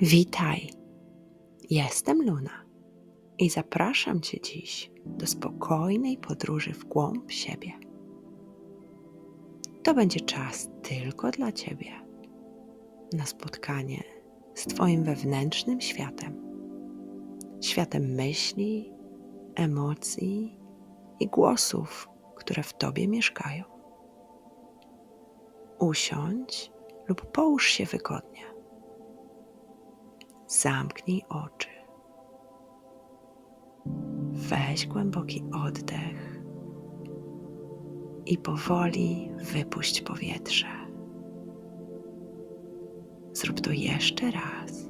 Witaj, jestem Luna i zapraszam Cię dziś do spokojnej podróży w głąb siebie. To będzie czas tylko dla Ciebie na spotkanie z Twoim wewnętrznym światem, światem myśli, emocji i głosów, które w Tobie mieszkają. Usiądź lub połóż się wygodnie zamknij oczy. Weź głęboki oddech i powoli wypuść powietrze. Zrób to jeszcze raz,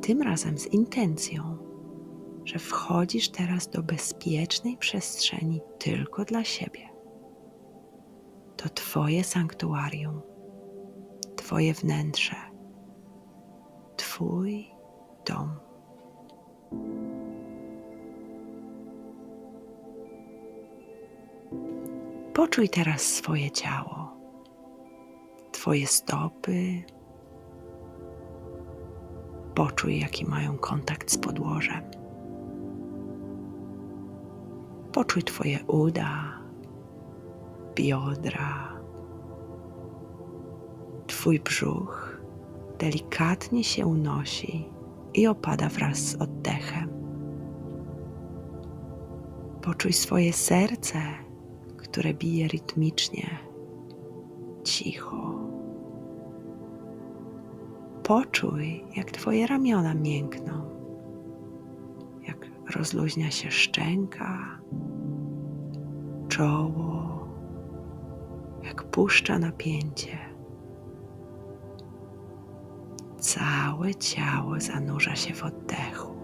tym razem z intencją, że wchodzisz teraz do bezpiecznej przestrzeni tylko dla siebie. To Twoje sanktuarium, Twoje wnętrze Twój dom. Poczuj teraz swoje ciało, Twoje stopy. Poczuj, jaki mają kontakt z podłożem. Poczuj Twoje uda, biodra, Twój brzuch delikatnie się unosi i opada wraz z oddechem. Poczuj swoje serce, które bije rytmicznie, cicho. Poczuj, jak Twoje ramiona miękną, jak rozluźnia się szczęka, czoło, jak puszcza napięcie. Całe ciało zanurza się w oddechu.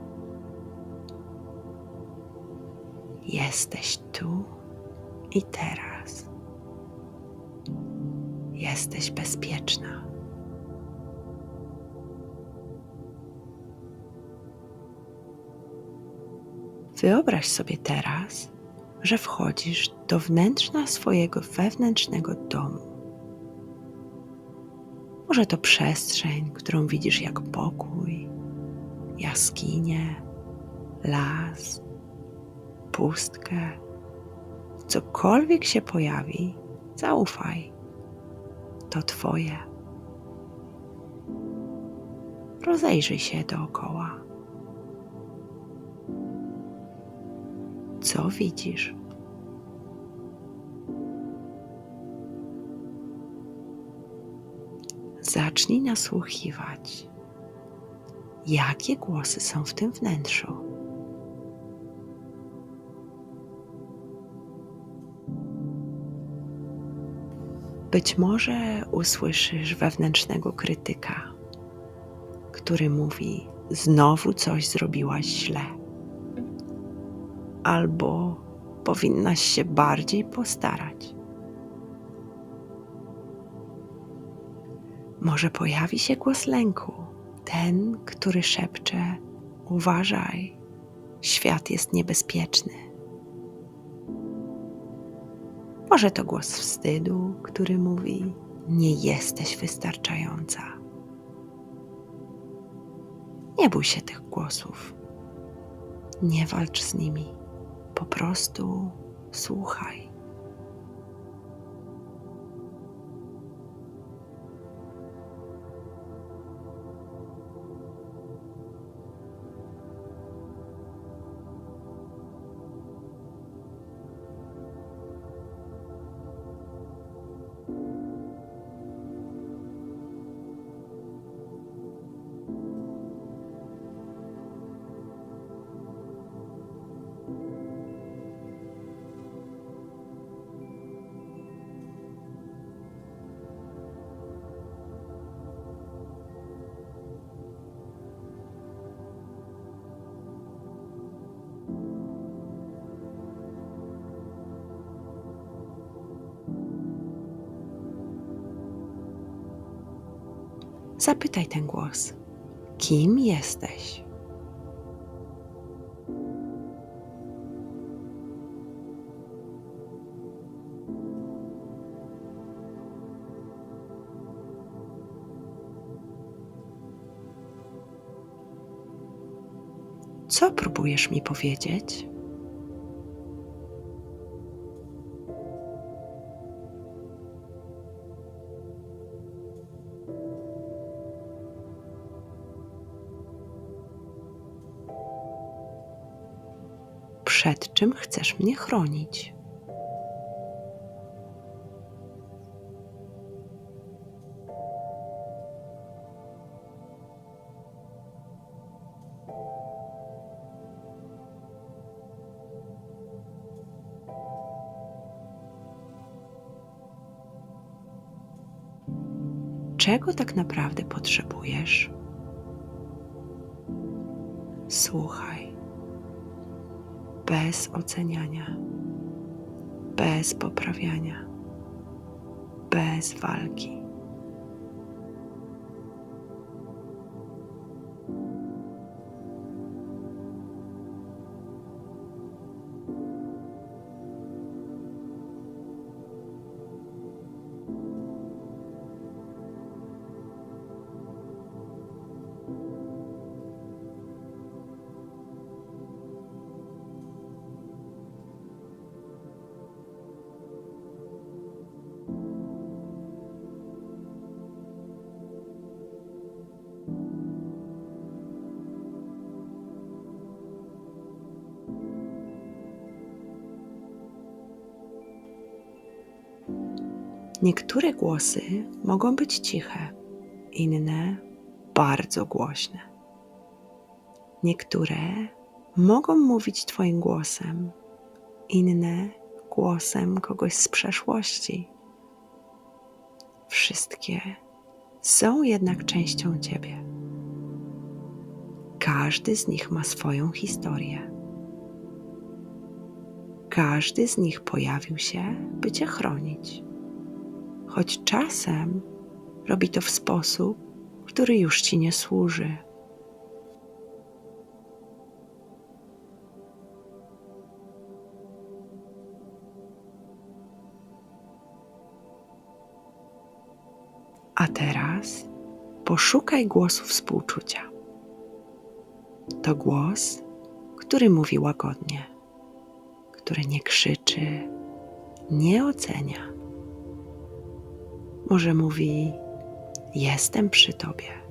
Jesteś tu i teraz. Jesteś bezpieczna. Wyobraź sobie teraz, że wchodzisz do wnętrza swojego wewnętrznego domu może to przestrzeń, którą widzisz jak pokój, jaskinie, las, pustkę. Cokolwiek się pojawi, zaufaj. To Twoje. Rozejrzyj się dookoła. Co widzisz? Zacznij nasłuchiwać, jakie głosy są w tym wnętrzu. Być może usłyszysz wewnętrznego krytyka, który mówi: Znowu coś zrobiłaś źle, albo powinnaś się bardziej postarać. Może pojawi się głos lęku, ten, który szepcze: Uważaj, świat jest niebezpieczny. Może to głos wstydu, który mówi: Nie jesteś wystarczająca. Nie bój się tych głosów. Nie walcz z nimi. Po prostu słuchaj. Zapytaj ten głos: Kim jesteś? Co próbujesz mi powiedzieć? Czym chcesz mnie chronić? Czego tak naprawdę potrzebujesz? Słuchaj, bez oceniania, bez poprawiania, bez walki. Niektóre głosy mogą być ciche, inne bardzo głośne. Niektóre mogą mówić Twoim głosem, inne głosem kogoś z przeszłości. Wszystkie są jednak częścią Ciebie. Każdy z nich ma swoją historię. Każdy z nich pojawił się, by Cię chronić choć czasem robi to w sposób, który już ci nie służy. A teraz poszukaj głosu współczucia. To głos, który mówi łagodnie, który nie krzyczy, nie ocenia może mówi: Jestem przy Tobie.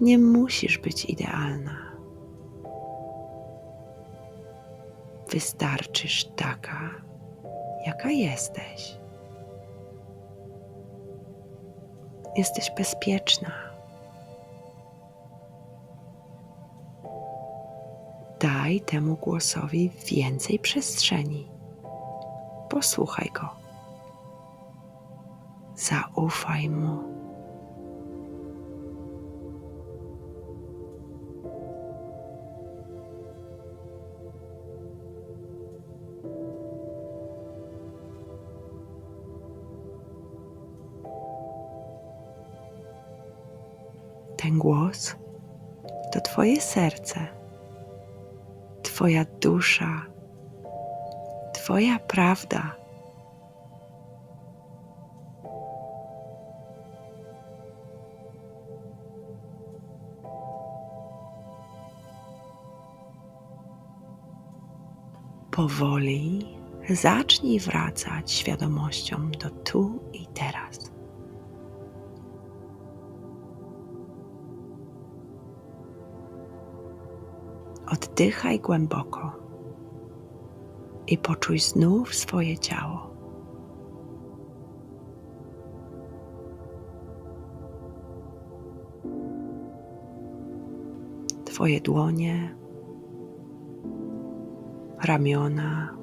Nie musisz być idealna. Wystarczysz taka, jaka jesteś. Jesteś bezpieczna. Daj temu głosowi więcej przestrzeni posłuchaj go. Zaufaj mu. Ten głos to Twoje serce, Twoja dusza Twoja prawda. Powoli zacznij wracać świadomością do tu i teraz. Oddychaj głęboko i poczuj znów swoje ciało. Twoje dłonie, ramiona,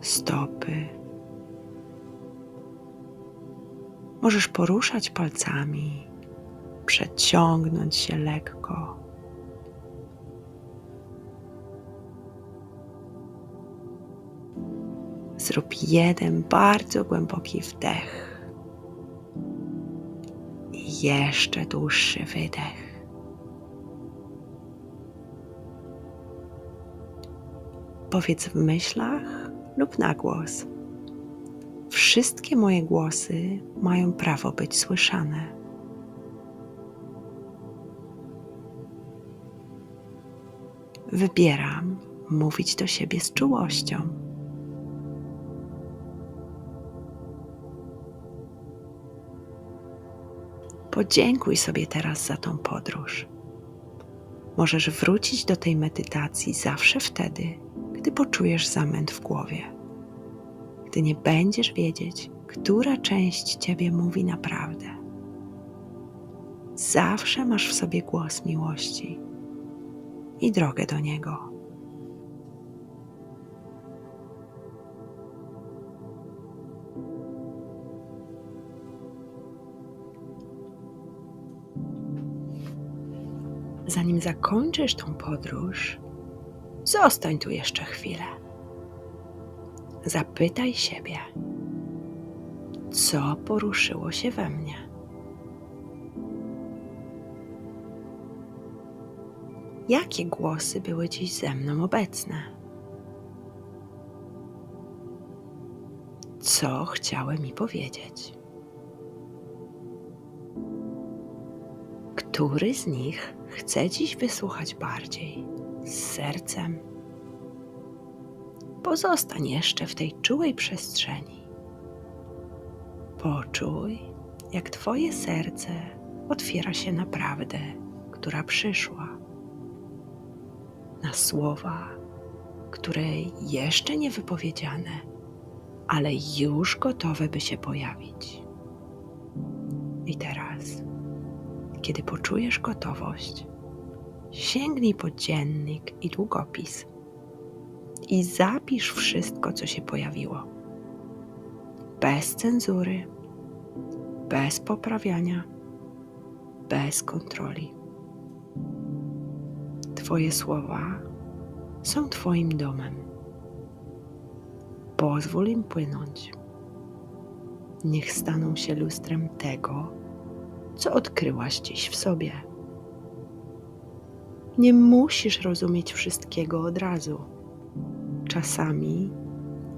stopy. Możesz poruszać palcami, przeciągnąć się lekko. zrób jeden bardzo głęboki wdech i jeszcze dłuższy wydech. Powiedz w myślach lub na głos. Wszystkie moje głosy mają prawo być słyszane. Wybieram mówić do siebie z czułością. Podziękuj sobie teraz za tą podróż. Możesz wrócić do tej medytacji zawsze wtedy, gdy poczujesz zamęt w głowie, gdy nie będziesz wiedzieć, która część ciebie mówi naprawdę. Zawsze masz w sobie głos miłości i drogę do niego. Zanim zakończysz tą podróż, zostań tu jeszcze chwilę. Zapytaj siebie, co poruszyło się we mnie. Jakie głosy były dziś ze mną obecne? Co chciały mi powiedzieć? Który z nich chcę dziś wysłuchać bardziej, z sercem? Pozostań jeszcze w tej czułej przestrzeni. Poczuj, jak Twoje serce otwiera się na prawdę, która przyszła, na słowa, które jeszcze nie wypowiedziane, ale już gotowe, by się pojawić. I teraz kiedy poczujesz gotowość, sięgnij po dziennik i długopis i zapisz wszystko, co się pojawiło. Bez cenzury, bez poprawiania, bez kontroli. Twoje słowa są Twoim domem. Pozwól im płynąć. Niech staną się lustrem tego, co odkryłaś dziś w sobie. Nie musisz rozumieć wszystkiego od razu. Czasami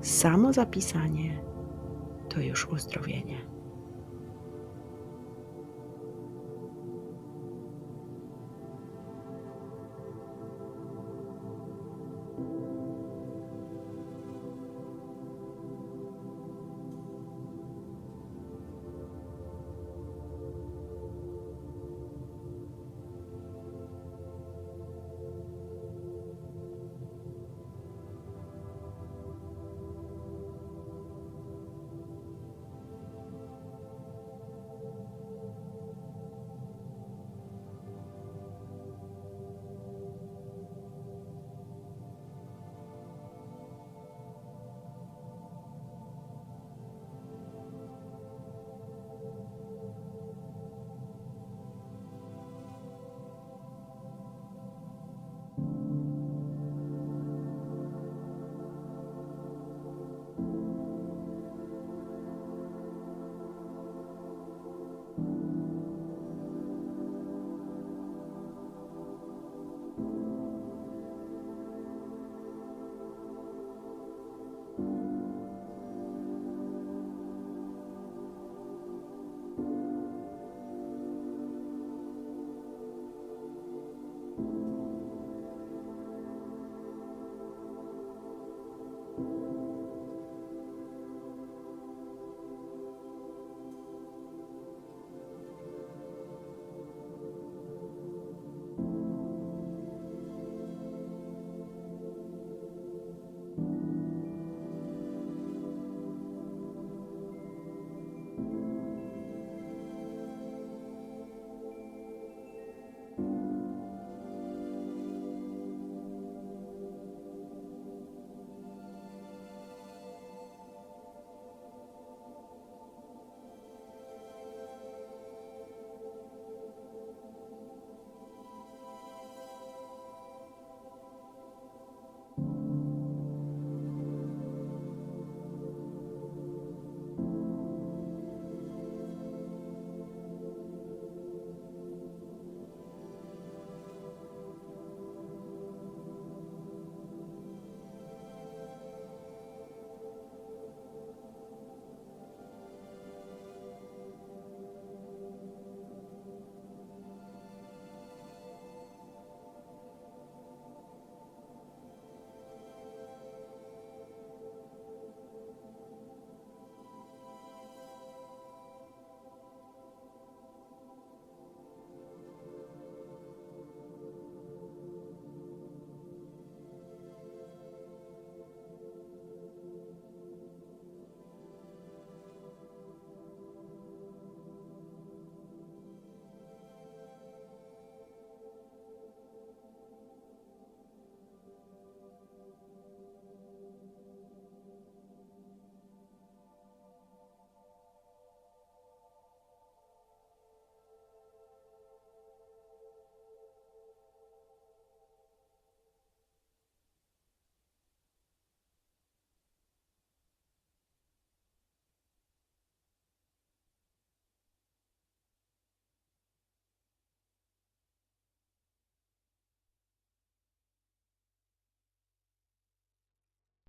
samo zapisanie to już uzdrowienie.